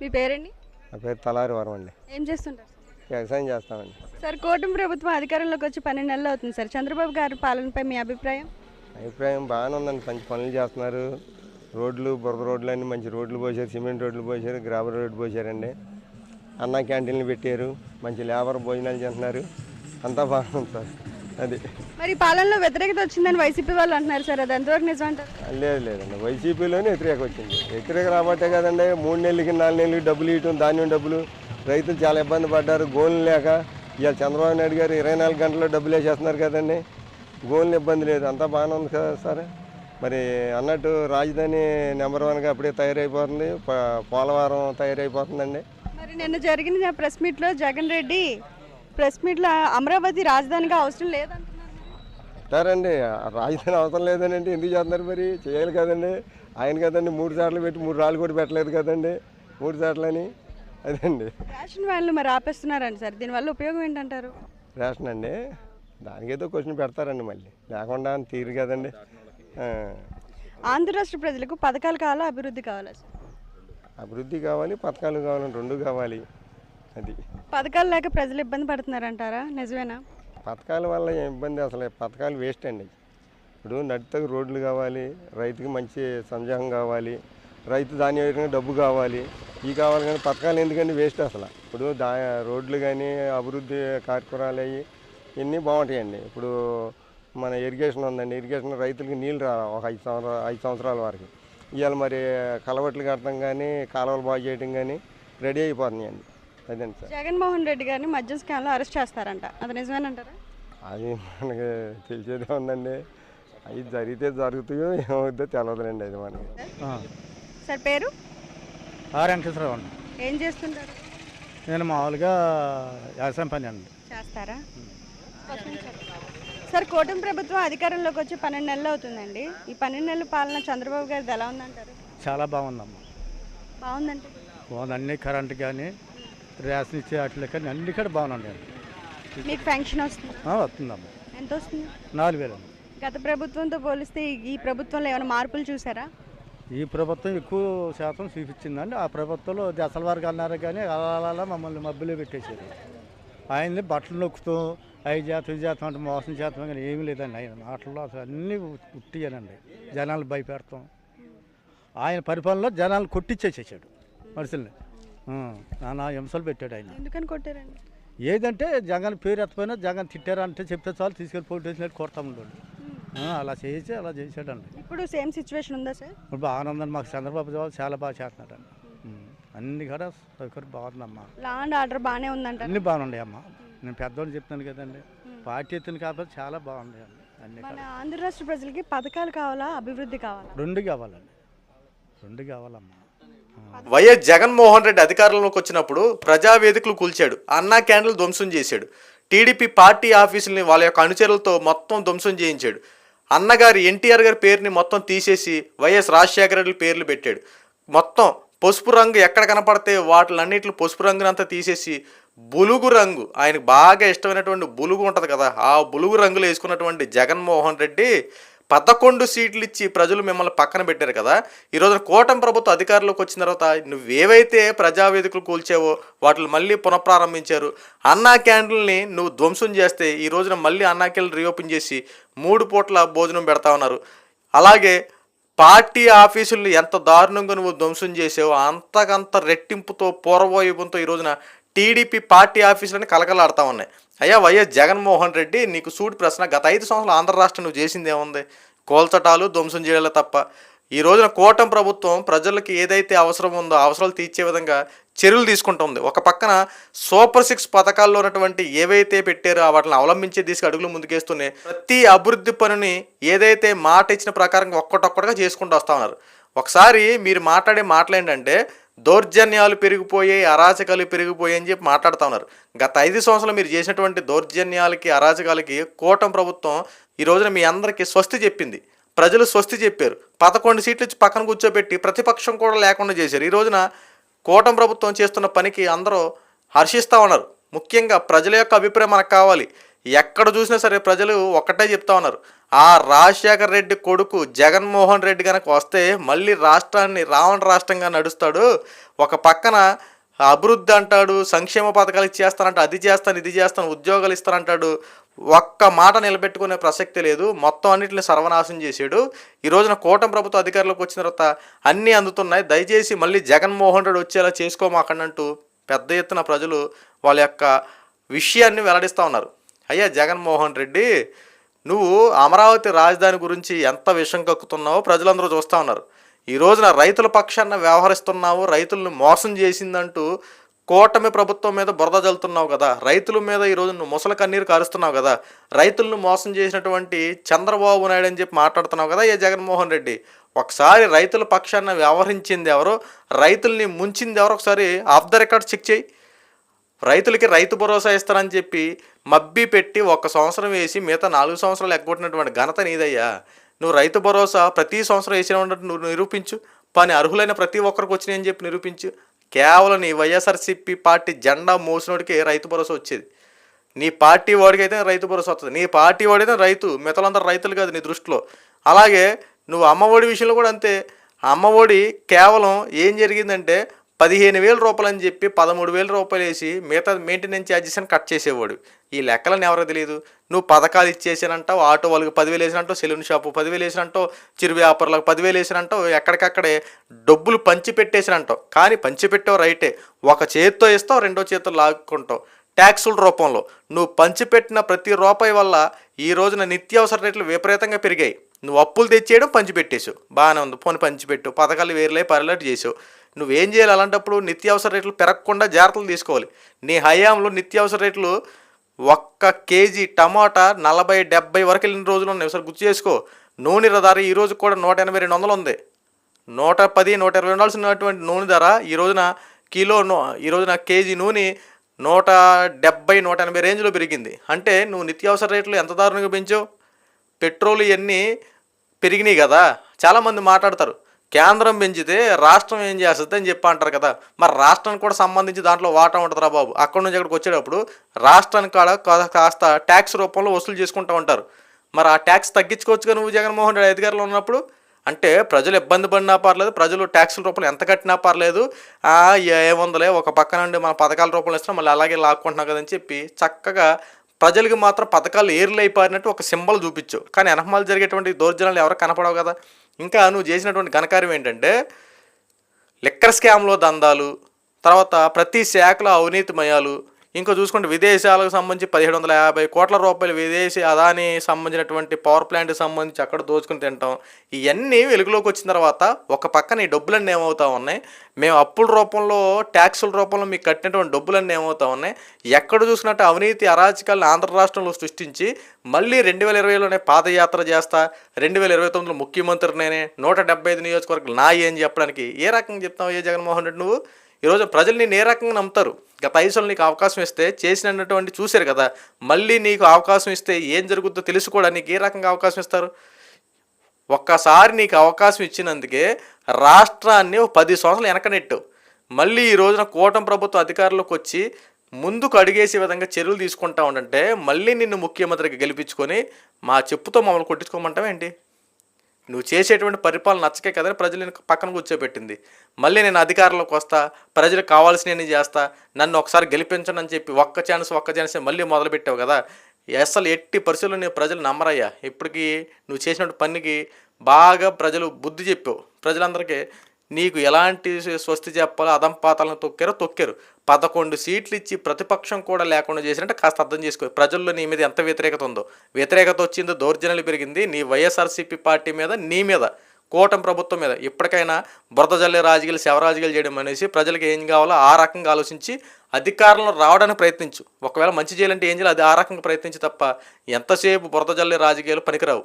మీ పేరండి? నా పేరు తలారి వరం అండి. ఏం చేస్తుంటారు? వ్యవసాయం చేస్తామండి. సార్ కూటమి ప్రభుత్వం అధికారంలోకి వచ్చి పన్నెండు నెలలు అవుతుంది సార్. చంద్రబాబు గారి పాలనపై మీ అభిప్రాయం? అభిప్రాయం బాగానే ఉందండి. మంచి పనులు చేస్తున్నారు. రోడ్లు బురద రోడ్లు అన్నీ మంచి రోడ్లు పోసారు సిమెంట్ రోడ్లు పోసారు గ్రాబర్ రోడ్డు పోసారండి. అన్న క్యాంటీన్లు పెట్టారు. మంచి లేబర్ భోజనాలు చేస్తున్నారు. అంతా బాగుంది సార్. అది. మరి పాలనలో వ్యతిరేకత వచ్చిందని వైసీపీ వాళ్ళు అంటున్నారు సార్ అది ఎంతవరకు నిజం అంటారు లేదు లేదండి. వైసీపీలోనే వ్యతిరేక వచ్చింది. వ్యతిరేక రాబట్టే కదండి మూడు నెలలకి నాలుగు నెలలకి డబ్బులు ఇవ్వటం ధాన్యం డబ్బులు. రైతులు చాలా ఇబ్బంది పడ్డారు. గోన్లు లేక ఇవాళ చంద్రబాబు నాయుడు గారు ఇరవై నాలుగు గంటల్లో డబ్బులు వేసేస్తున్నారు కదండి. గోన్లు ఇబ్బంది లేదు. అంతా బాగానే ఉంది కదా సార్. మరి అన్నట్టు రాజధాని నెంబర్ వన్గా అప్పుడే తయారైపోతుంది. పోలవరం తయారైపోతుందండి. మరి నిన్న జరిగిన ప్రెస్ మీట్లో జగన్ రెడ్డి ప్రెస్ మీట్లో అమరావతి రాజధానిగా అవసరం లేదంటున్నారు. ఆ రాజధాని అవసరం లేదని అంటే ఎందుకు చేస్తున్నారు మరి? చేయాలి కదండి. ఆయన కదండి. మూడు సార్లు పెట్టి మూడు రాళ్ళు కూడా పెట్టలేదు కదండి. మూడు సార్లు అని. అదండి. రేషన్ వ్యాన్లు మరి ఆపేస్తున్నారండి సార్. దీనివల్ల ఉపయోగం ఏంటంటారు? రేషన్ అండి. దానికేదో క్వశ్చన్ పెడతారండి మళ్ళీ. లేకుండా అని తీరు కదండి. ఆంధ్ర రాష్ట్ర ప్రజలకు పథకాలు కావాలా అభివృద్ధి కావాలా సార్? అభివృద్ధి కావాలి పథకాలు కావాలి రెండు కావాలి. అది. పథకాలు లేక ప్రజలు ఇబ్బంది పడుతున్నారంటారా? నిజమేనా? పథకాల వల్ల ఏం ఇబ్బంది అసలు? పథకాలు వేస్ట్ అండి. ఇప్పుడు నడితకు రోడ్లు కావాలి రైతుకి మంచి సంజాహం కావాలి రైతు దాని విధంగా డబ్బు కావాలి ఈ కావాలి కానీ పథకాలు ఎందుకంటే వేస్ట్ అసలు? ఇప్పుడు దా రోడ్లు కానీ అభివృద్ధి కార్యక్రమాలు అవి ఇవన్నీ బాగుంటాయండి. ఇప్పుడు మన ఇరిగేషన్ ఉందండి. ఇరిగేషన్ రైతులకి నీళ్ళు రా ఒక ఐదు సంవత్సరాలు ఐదు సంవత్సరాల వరకు. ఇవాళ మరి కలవట్లు కట్టడం కానీ కాలువలు బాగు చేయడం కానీ రెడీ అయిపోతున్నాయండి. అదండి సార్. జగన్మోహన్ రెడ్డి గారిని మద్యం స్కామ్లో అరెస్ట్ చేస్తారంట. అది నిజమేనంటారా? అది మనకి తెలిసేదే ఉందండి అవి జరిగితే జరుగుతాయో ఏమవుద్దో తెలియదులేండి అది మనకి. సార్ పేరు? ఆర్ వెంకటేశ్వరరావు అండి. ఏం చేస్తుంటారు? నేను మామూలుగా వ్యవసాయం పని అండి. చేస్తారా? సార్ కూటమి ప్రభుత్వం అధికారంలోకి వచ్చి పన్నెండు నెలలు అవుతుందండి. ఈ పన్నెండు నెలల పాలన చంద్రబాబు గారిది ఎలా ఉందంటారు? చాలా బాగుందమ్మా. బాగుందంటే? బాగుంది. అన్ని కరెంట్ కానీ రేషన్ ఇచ్చే వాటిలో కానీ అన్ని కూడా బాగున్నాయండి మీకు పెన్షన్ వస్తుంది? వస్తుందమ్మా. ఎంత వస్తుంది? నాలుగు వేలు గత ప్రభుత్వంతో పోలిస్తే ఈ- ప్రభుత్వంలో ఏమైనా మార్పులు చూసారా? ఈ ప్రభుత్వం ఎక్కువ శాతం చూపించిందండి. ఆ ప్రభుత్వంలో దశల వరకు అన్నారు కానీ అలా అలా మమ్మల్ని మబ్బులో పెట్టేశారు. ఆయన్ని బట్టలు నొక్కుతూ ఐదు జాతం జాతం అంటే మోసం చేస్తాం కానీ ఏమీ లేదండి. ఆయన మాటల్లో అసలు అన్నీ ఉట్టియనండి జనాలు భయపెడతాం. ఆయన పరిపాలనలో జనాలు కొట్టించేసేసాడు మనుషుల్ని. నానా హింసలు పెట్టాడు ఆయన. ఎందుకని కొట్టారండి? ఏదంటే జగన్ పేరు ఎత్తపోయినా జగన్ తిట్టారంటే చెప్తే చాలు తీసుకెళ్ళి పోటీ వేసినట్టు కొడతా అలా చేసి అలా చేసాడండి ఇప్పుడు సేమ్ సిచ్యువేషన్ ఉందా సార్? ఇప్పుడు బాగానే ఉందండి మాకు చంద్రబాబు గారు చాలా బాగా చేస్తున్నారండి ఉం. అన్ని కూడా సౌకర్యం బాగుందమ్మా. లా అండ్ ఆర్డర్ బాగానే ఉందంట అన్ని బాగున్నాయి అమ్మా. నేను పెద్దోళ్ళు చెప్తాను కదండి. పార్టీ ఎత్తున కాబట్టి చాలా బాగున్నాయి అన్ని మన కూడా ఆంధ్ర రాష్ట్ర ప్రజలకి పథకాలు కావాలా అభివృద్ధి కావాలా? రెండు కావాలండి. రెండు కావాలమ్మా. వైఎస్ జగన్మోహన్ రెడ్డి అధికారంలోకి వచ్చినప్పుడు ప్రజావేదికలు కూల్చాడు. అన్నా క్యాండిల్ ధ్వంసం చేశాడు. టీడీపీ పార్టీ ఆఫీసుల్ని వాళ్ళ యొక్క అనుచరులతో మొత్తం ధ్వంసం చేయించాడు. అన్నగారి ఎన్టీఆర్ గారి పేరుని మొత్తం తీసేసి వైఎస్ రాజశేఖర రెడ్డి పేర్లు పెట్టాడు. మొత్తం పసుపు రంగు ఎక్కడ కనపడితే వాటిలన్నింటిలో పసుపు రంగునంతా తీసేసి బులుగు రంగు. ఆయనకు బాగా ఇష్టమైనటువంటి బులుగు ఉంటుంది కదా ఆ బులుగు రంగులు వేసుకున్నటువంటి జగన్మోహన్ రెడ్డి పదకొండు సీట్లు ఇచ్చి ప్రజలు మిమ్మల్ని పక్కన పెట్టారు కదా ఈ రోజున కూటమి ప్రభుత్వం అధికారంలోకి వచ్చిన తర్వాత నువ్వేవైతే ప్రజావేదికలు కూల్చావో వాటిని మళ్ళీ పునఃప్రారంభించారు. అన్నా క్యాండిల్ని నువ్వు ధ్వంసం చేస్తే ఈ రోజున మళ్ళీ అన్నా క్యాండిల్ రీఓపెన్ చేసి మూడు పూట్ల భోజనం పెడతా ఉన్నారు. అలాగే పార్టీ ఆఫీసులు ఎంత దారుణంగా నువ్వు ధ్వంసం చేసావో అంతకంత రెట్టింపుతో పూర్వవైపుతో ఈ రోజున టీడీపీ పార్టీ ఆఫీసులని కలకలాడుతూ ఉన్నాయి. అయ్యా వైఎస్ జగన్మోహన్ రెడ్డి నీకు సూటి ప్రశ్న గత ఐదు సంవత్సరాలు ఆంధ్ర రాష్ట్రం నువ్వు చేసింది ఏముంది? కోల్చటాలు ధ్వంసం చేయాలి తప్ప. ఈ రోజున కూటమి ప్రభుత్వం ప్రజలకి ఏదైతే అవసరం ఉందో అవసరాలు తీర్చే విధంగా చర్యలు తీసుకుంటుంది ఒక పక్కన సూపర్ సిక్స్ పథకాల్లో ఉన్నటువంటి ఏవైతే పెట్టారో వాటిని అవలంబించే దిశగా అడుగులు ముందుకేస్తున్నాయి ప్రతి అభివృద్ధి పనిని ఏదైతే మాట ఇచ్చిన ప్రకారం ఒక్కటొక్కటిగా చేసుకుంటూ వస్తూ ఉన్నారు. ఒకసారి మీరు మాట్లాడే మాటలు ఏంటంటే దౌర్జన్యాలు పెరిగిపోయాయి అరాచకాలు పెరిగిపోయాయి అని చెప్పి మాట్లాడుతూ ఉన్నారు. గత ఐదు సంవత్సరాలు మీరు చేసినటువంటి దౌర్జన్యాలకి అరాచకాలకి కూటమి ప్రభుత్వం ఈ రోజున మీ అందరికీ స్వస్తి చెప్పింది. ప్రజలు స్వస్తి చెప్పారు. పదకొండు సీట్లు ఇచ్చి పక్కన కూర్చోబెట్టి ప్రతిపక్షం కూడా లేకుండా చేశారు. ఈ రోజున కూటమి ప్రభుత్వం చేస్తున్న పనికి అందరూ హర్షిస్తూ ఉన్నారు. ముఖ్యంగా ప్రజల యొక్క అభిప్రాయం మనకు కావాలి. ఎక్కడ చూసినా సరే ప్రజలు ఒక్కటే చెప్తా ఉన్నారు. ఆ రాజశేఖర్ రెడ్డి కొడుకు జగన్మోహన్ రెడ్డి కనుక వస్తే మళ్ళీ రాష్ట్రాన్ని రావణ రాష్ట్రంగా నడుస్తాడు. ఒక పక్కన అభివృద్ధి అంటాడు సంక్షేమ పథకాలు ఇచ్చేస్తానంట అది చేస్తాను ఇది చేస్తాను ఉద్యోగాలు ఇస్తానంటాడు. ఒక్క మాట నిలబెట్టుకునే ప్రసక్తి లేదు. మొత్తం అన్నింటిని సర్వనాశనం చేసాడు ఈ రోజున కూటమి ప్రభుత్వ అధికారులకు వచ్చిన తర్వాత అన్నీ అందుతున్నాయి. దయచేసి మళ్ళీ జగన్మోహన్ రెడ్డి వచ్చేలా చేసుకోమాకండంటూ పెద్ద ఎత్తున ప్రజలు వాళ్ళ యొక్క విషయాన్ని వెల్లడిస్తూ ఉన్నారు. అయ్యా జగన్మోహన్ రెడ్డి నువ్వు అమరావతి రాజధాని గురించి ఎంత విషం కక్కుతున్నావో ప్రజలందరూ చూస్తూ ఉన్నారు. ఈ రోజున రైతుల పక్షాన వ్యవహరిస్తున్నావు రైతులను మోసం చేసిందంటూ కూటమి ప్రభుత్వం మీద బురద జల్లుతున్నావు కదా. రైతుల మీద ఈ నువ్వు ముసల కన్నీరు కారుస్తున్నావు కదా. రైతులను మోసం చేసినటువంటి చంద్రబాబు నాయుడు అని చెప్పి మాట్లాడుతున్నావు కదా ఏ జగన్మోహన్ రెడ్డి. ఒకసారి రైతుల పక్షాన వ్యవహరించింది ఎవరో రైతుల్ని ముంచింది ఎవరో ఒకసారి ఆఫ్ ద రికార్డ్ చెక్ చేయి. రైతులకి రైతు భరోసా ఇస్తారని చెప్పి మబ్బి పెట్టి ఒక సంవత్సరం వేసి మిగతా నాలుగు సంవత్సరాలు ఎగ్గొట్టినటువంటి ఘనత నీదయ్యా. నువ్వు రైతు భరోసా ప్రతి సంవత్సరం వేసిన ఉన్నట్టు నువ్వు నిరూపించు. పని అర్హులైన ప్రతి ఒక్కరికి వచ్చినాయని చెప్పి నిరూపించు. కేవలం నీ వైఎస్ఆర్సీపీ పార్టీ జెండా మోసినోడికి రైతు భరోసా వచ్చేది. నీ పార్టీ వాడికి అయితే రైతు భరోసా వస్తుంది. నీ పార్టీ వాడైతే రైతు మిగతాలందరూ రైతులు కాదు నీ దృష్టిలో. అలాగే నువ్వు అమ్మఒడి విషయంలో కూడా అంతే. అమ్మఒడి కేవలం ఏం జరిగిందంటే పదిహేను వేల రూపాయలు అని చెప్పి పదమూడు వేల రూపాయలు వేసి మిగతా మెయింటెనెన్స్ ఛార్జెస్ అని కట్ చేసేవాడు. ఈ లెక్కలను ఎవరో తెలియదు? నువ్వు పథకాలు ఇచ్చేసానంటావు ఆటో వాళ్ళకి పదివేలు వేసినంటావు సెలూన్ షాపు పదివేలు వేసినంటావు చిరు వ్యాపారులకు పదివేలు వేసినంటావు ఎక్కడికక్కడే డబ్బులు పంచిపెట్టేసినంటావు కానీ పంచిపెట్టావు రైటే. ఒక చేత్తో ఇస్తావు రెండో చేతితో లాక్కుంటావు. ట్యాక్సుల రూపంలో. నువ్వు పంచిపెట్టిన ప్రతి రూపాయి వల్ల ఈ రోజున నిత్యావసర రేట్లు విపరీతంగా పెరిగాయి. నువ్వు అప్పులు తెచ్చేయడం పంచిపెట్టేసావు బాగానే ఉంది. పోనీ పంచిపెట్టు పథకాలు వేరులే పరిలట్ చేసావు నువ్వేం చేయాలి? అలాంటప్పుడు నిత్యావసర రేట్లు పెరగకుండా జాగ్రత్తలు తీసుకోవాలి. నీ హయాంలో నిత్యావసర రేట్లు ఒక్క కేజీ టమాటా నలభై డెబ్బై వరకు వెళ్ళిన రోజులు ఉన్నాయి? ఒకసారి గుర్తు చేసుకో. నూనె ధర ఈ కూడా నూట ఎనభై రెండు వందలు ఉంది. నూట పది నూట ఇరవై ఉండాల్సినటువంటి నూనె ధర ఈ రోజున కిలో నూ ఈ రోజున కేజీ నూనె నూట డెబ్బై నూట ఎనభై రేంజ్లో పెరిగింది. అంటే నువ్వు నిత్యావసర రేట్లు ఎంత దారుణంగా పెంచావు? పెట్రోల్ ఇవన్నీ పెరిగినాయి కదా. చాలామంది మాట్లాడతారు కేంద్రం పెంచితే రాష్ట్రం ఏం చేస్తుంది అని చెప్పి అంటారు కదా. మరి రాష్ట్రానికి కూడా సంబంధించి దాంట్లో వాటా ఉంటుందిరా బాబు. అక్కడ నుంచి అక్కడికి వచ్చేటప్పుడు రాష్ట్రానికి కాడ కా- కాస్త ట్యాక్స్ రూపంలో వసూలు చేసుకుంటూ ఉంటారు. మరి ఆ ట్యాక్స్ తగ్గించుకోవచ్చుగా నువ్వు జగన్మోహన్ రెడ్డి అధికారంలో ఉన్నప్పుడు? అంటే ప్రజలు ఇబ్బంది పడినా పర్లేదు ప్రజలు ట్యాక్సుల రూపంలో ఎంత కట్టినా పర్లేదు. ఏ- ఏముందలే ఒక పక్క నుండి మన పథకాల రూపంలో ఇస్తున్నాం మళ్ళీ అలాగే లాక్కుంటున్నాం కదని చెప్పి చక్కగా ప్రజలకు మాత్రం పథకాలు ఏర్లు అయిపోయినట్టు ఒక సింబల్ చూపించు. కానీ వెనకమాల జరిగేటువంటి దౌర్జన్యాలు ఎవరు కనపడవు కదా. ఇంకా నువ్వు చేసినటువంటి ఘనకార్యం ఏంటంటే లిక్కర్ స్కామ్లో దందాలు తర్వాత ప్రతి శాఖలో అవినీతిమయాలు ఇంకా చూసుకుంటే విదేశాలకు సంబంధించి పదిహేడు వందల యాభై కోట్ల రూపాయలు విదేశీ అదాని సంబంధించినటువంటి పవర్ ప్లాంట్కి సంబంధించి అక్కడ దోచుకుని తింటాం. ఇవన్నీ వెలుగులోకి వచ్చిన తర్వాత ఒక పక్కన ఈ డబ్బులన్నీ ఏమవుతా ఉన్నాయి? మేము అప్పుల రూపంలో ట్యాక్సుల రూపంలో మీకు కట్టినటువంటి డబ్బులన్నీ ఏమవుతా ఉన్నాయి? ఎక్కడ చూసినట్టు అవినీతి అరాచకాలను ఆంధ్ర రాష్ట్రంలో సృష్టించి మళ్ళీ రెండు వేల ఇరవైలోనే పాదయాత్ర చేస్తా రెండు వేల ఇరవై తొమ్మిదిలో ముఖ్యమంత్రి నేనే నూట డెబ్బై ఐదు నియోజకవర్గాలు నా అని చెప్పడానికి ఏ రకంగా చెప్తావు ఏ జగన్మోహన్ రెడ్డి నువ్వు? ఈరోజు ప్రజలు నేను ఏ రకంగా నమ్ముతారు. గత ఐదు సంవత్సరాలు నీకు అవకాశం ఇస్తే చేసినటువంటి చూశారు కదా మళ్ళీ నీకు అవకాశం ఇస్తే ఏం జరుగుతుందో తెలుసుకోవడానికి ఏ రకంగా అవకాశం ఇస్తారు? ఒక్కసారి నీకు అవకాశం ఇచ్చినందుకే రాష్ట్రాన్ని ఒక పది సంవత్సరాలు వెనకనెట్టు. మళ్ళీ ఈ రోజున కూటమి ప్రభుత్వ అధికారంలోకి వచ్చి ముందుకు అడిగేసే విధంగా చర్యలు తీసుకుంటా ఉండంటే మళ్ళీ నిన్ను ముఖ్యమంత్రికి గెలిపించుకొని మా చెప్పుతో మమ్మల్ని కొట్టించుకోమంటావేంటి నువ్వు చేసేటువంటి పరిపాలన నచ్చకే కదా ప్రజలు నేను పక్కన కూర్చోబెట్టింది. మళ్ళీ నేను అధికారంలోకి వస్తా ప్రజలకు కావాల్సినవి చేస్తా నన్ను ఒకసారి గెలిపించండి అని చెప్పి ఒక్క ఛాన్స్ ఒక్క ఛాన్స్ మళ్ళీ మొదలుపెట్టావు కదా. అసలు ఎట్టి పరిస్థితుల్లో నీ ప్రజలు నమ్మరయ్యా? ఇప్పటికీ నువ్వు చేసిన పనికి బాగా ప్రజలు బుద్ధి చెప్పావు. ప్రజలందరికీ నీకు ఎలాంటి స్వస్తి చెప్పాలో అదం పాతాలను తొక్కారో తొక్కారు. పదకొండు సీట్లు ఇచ్చి ప్రతిపక్షం కూడా లేకుండా చేసినట్టు కాస్త అర్థం చేసుకో. ప్రజల్లో నీ మీద ఎంత వ్యతిరేకత ఉందో. వ్యతిరేకత వచ్చిందో దౌర్జన్యాలు పెరిగింది నీ వైఎస్ఆర్సీపీ పార్టీ మీద నీ మీద కూటమి ప్రభుత్వం మీద. ఇప్పటికైనా బురద జల్లే రాజకీయాలు శవరాజకీయాలు చేయడం అనేసి ప్రజలకు ఏం కావాలో ఆ రకంగా ఆలోచించి అధికారంలో రావడానికి ప్రయత్నించు. ఒకవేళ మంచి చేయాలంటే ఏం చేయాలి? అది ఆ రకంగా ప్రయత్నించి తప్ప ఎంతసేపు బురద జల్లే రాజకీయాలు పనికిరావు.